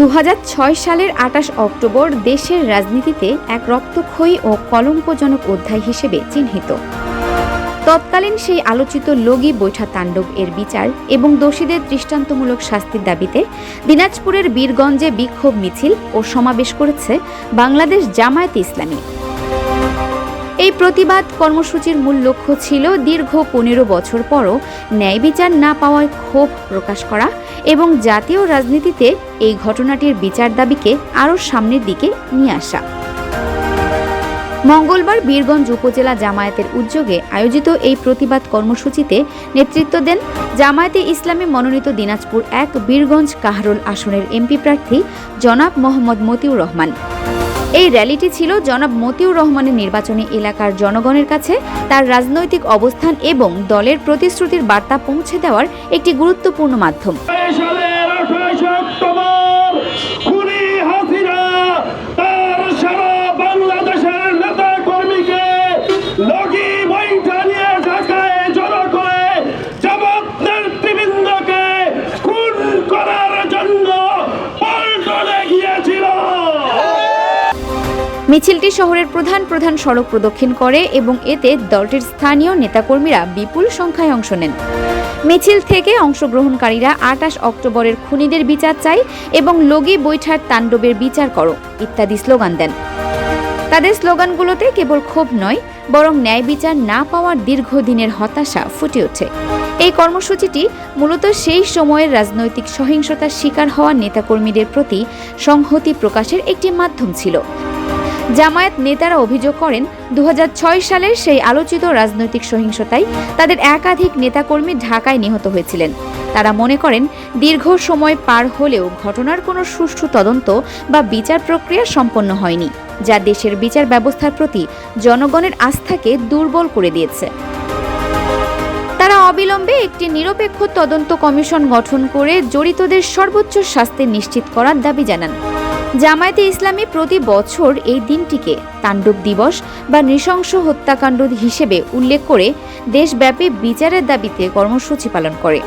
দু হাজার ছয় সালের আঠাশ অক্টোবর দেশের রাজনীতিতে এক রক্তক্ষয়ী ও কলঙ্কজনক অধ্যায় হিসেবে চিহ্নিত। তৎকালীন সেই আলোচিত লগি বৈঠা তাণ্ডব এর বিচার এবং দোষীদের দৃষ্টান্তমূলক শাস্তির দাবিতে দিনাজপুরের বীরগঞ্জে বিক্ষোভ মিছিল ও সমাবেশ করেছে বাংলাদেশ জামায়াতে ইসলামী। এই প্রতিবাদ কর্মসূচির মূল লক্ষ্য ছিল দীর্ঘ পনেরো বছর পরও ন্যায় বিচার না পাওয়ায় ক্ষোভ প্রকাশ করা এবং জাতীয় রাজনীতিতে এই ঘটনাটির বিচার দাবিকে আরও সামনের দিকে নিয়ে আসা। মঙ্গলবার বীরগঞ্জ উপজেলা জামায়াতের উদ্যোগে আয়োজিত এই প্রতিবাদ কর্মসূচিতে নেতৃত্ব দেন জামায়াতে ইসলামী মনোনীত দিনাজপুর এক বীরগঞ্জ কাহারুল আসনের এমপি প্রার্থী জনাব মোহাম্মদ মতিউর রহমান। এই র্যালিটি ছিল জনাব মতিউর রহমানের নির্বাচনী এলাকার জনগণের কাছে তার রাজনৈতিক অবস্থান এবং দলের প্রতিশ্রুতির বার্তা পৌঁছে দেওয়ার একটি গুরুত্বপূর্ণ মাধ্যম। মিছিলটি শহরের প্রধান প্রধান সড়ক প্রদক্ষিণ করে এবং এতে দলটির স্থানীয় নেতাকর্মীরা বিপুল সংখ্যায় অংশ নেন। মিছিল থেকে অংশগ্রহণকারীরা আটাশ অক্টোবরের খুনিদের বিচার চাই এবং লগি বৈঠার তাণ্ডবের বিচার করো, ইত্যাদি স্লোগান দেন। তাদের স্লোগানগুলোতে কেবল ক্ষোভ নয়, বরং ন্যায় বিচার না পাওয়ার দীর্ঘদিনের হতাশা ফুটে ওঠে। এই কর্মসূচিটি মূলত সেই সময়ের রাজনৈতিক সহিংসতার শিকার হওয়া নেতাকর্মীদের প্রতি সংহতি প্রকাশের একটি মাধ্যম ছিল। জামায়াত নেতারা অভিযোগ করেন দু হাজার ছয় সালের সেই আলোচিত রাজনৈতিক সহিংসতায় তাদের একাধিক নেতাকর্মী ঢাকায় নিহত হয়েছিলেন। তারা মনে করেন, দীর্ঘ সময় পার হলেও ঘটনার কোনো সুষ্ঠু তদন্ত বা বিচার প্রক্রিয়া সম্পন্ন হয়নি, যা দেশের বিচার ব্যবস্থার প্রতি জনগণের আস্থাকে দুর্বল করে দিয়েছে। তারা অবিলম্বে একটি নিরপেক্ষ তদন্ত কমিশন গঠন করে জড়িতদের সর্বোচ্চ শাস্তি নিশ্চিত করার দাবি জানান। জামায়াতে ইসলামী প্রতি বছর এই দিনটিকে তাণ্ডব দিবস বা নৃশংস হত্যাকাণ্ড হিসেবে উল্লেখ করে দেশব্যাপী বিচারের দাবিতে কর্মসূচি পালন করে।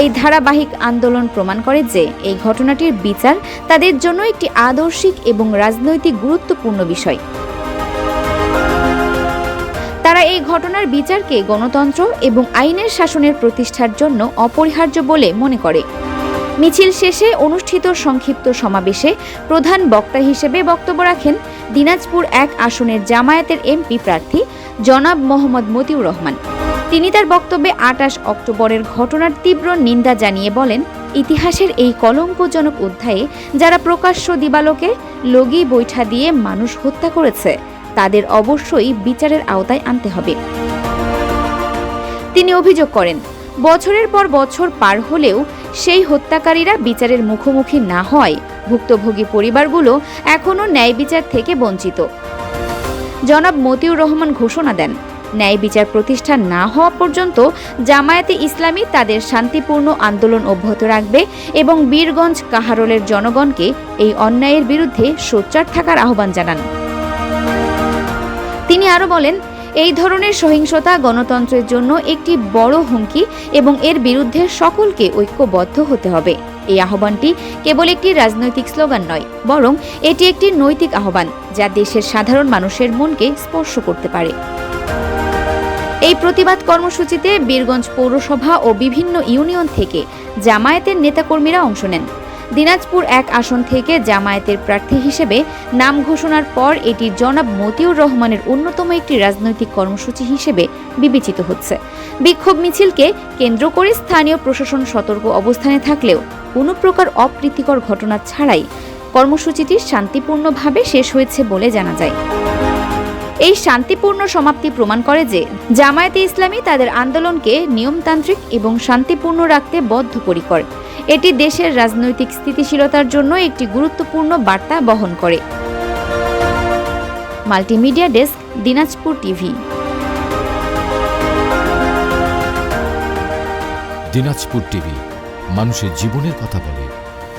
এই ধারাবাহিক আন্দোলন প্রমাণ করে যে এই ঘটনাটির বিচার তাদের জন্য একটি আদর্শিক এবং রাজনৈতিক গুরুত্বপূর্ণ বিষয়। তারা এই ঘটনার বিচারকে গণতন্ত্র এবং আইনের শাসনের প্রতিষ্ঠার জন্য অপরিহার্য বলে মনে করে। মিছিল শেষে অনুষ্ঠিত সংক্ষিপ্ত সমাবেশে প্রধান বক্তা হিসেবে বক্তব্য রাখেন দিনাজপুর এক আসনের জামায়াতের এমপি প্রার্থী জনাব মোহাম্মদ মতিউর রহমান। তিনি তার বক্তব্যে আটাশ অক্টোবরের ঘটনার তীব্র নিন্দা জানিয়ে বলেন, ইতিহাসের এই কলঙ্কজনক অধ্যায়ে যারা প্রকাশ্য দিবালোকে লগি বৈঠা দিয়ে মানুষ হত্যা করেছে, তাদের অবশ্যই বিচারের আওতায় আনতে হবে। তিনি অভিযোগ করেন, বছরের পর বছর পার হলেও সেই হত্যাকারীরা বিচারের মুখোমুখি না হয়। ভুক্তভোগী পরিবারগুলো এখনও ন্যায় বিচার থেকে বঞ্চিত। জনাব মতিউর রহমান ঘোষণা দেন, ন্যায় বিচার প্রতিষ্ঠা না হওয়া পর্যন্ত জামায়াতে ইসলামী তাদের শান্তিপূর্ণ আন্দোলন অব্যাহত রাখবে এবং বীরগঞ্জ কাহারোলের জনগণকে এই অন্যায়ের বিরুদ্ধে সোচ্চার থাকার আহ্বান জানান। তিনি আরও বলেন এই ধরনের সহিংসতা গণতন্ত্রের জন্য একটি বড় হুমকি এবং এর বিরুদ্ধে সকলকে ঐক্যবদ্ধ হতে হবে। এই আহ্বানটি কেবল একটি রাজনৈতিক স্লোগান নয়, বরং এটি একটি নৈতিক আহ্বান যা দেশের সাধারণ মানুষের মনকে স্পর্শ করতে পারে। এই প্রতিবাদ কর্মসূচিতে বীরগঞ্জ পৌরসভা ও বিভিন্ন ইউনিয়ন থেকে জামায়াতের নেতাকর্মীরা অংশ নেন। দিনাজপুর এক আসন থেকে জামায়াতের প্রার্থী হিসেবে নাম ঘোষণার পর এটি জনাব মতিউর রহমানের অন্যতম একটি রাজনৈতিক কর্মসূচি হিসেবে বিবেচিত হচ্ছে। বিক্ষোভ মিছিলকে কেন্দ্র করে স্থানীয় প্রশাসন সতর্ক অবস্থানে থাকলেও কোনো প্রকার অপ্রীতিকর ঘটনা ছাড়াই কর্মসূচিটি শান্তিপূর্ণভাবে শেষ হয়েছে বলে জানা যায়। এই শান্তিপূর্ণ সমাপ্তি প্রমাণ করে যে জামায়াতে ইসলামী তাদের আন্দোলনকে নিয়মতান্ত্রিক এবং শান্তিপূর্ণ রাখতে বদ্ধপরিকর। এটি দেশের রাজনৈতিক স্থিতিশীলতার জন্য একটি গুরুত্বপূর্ণ বার্তা বহন করে। Multimedia desk, Dinajpur TV. Dinajpur TV, মানুষের জীবনের কথা বলে।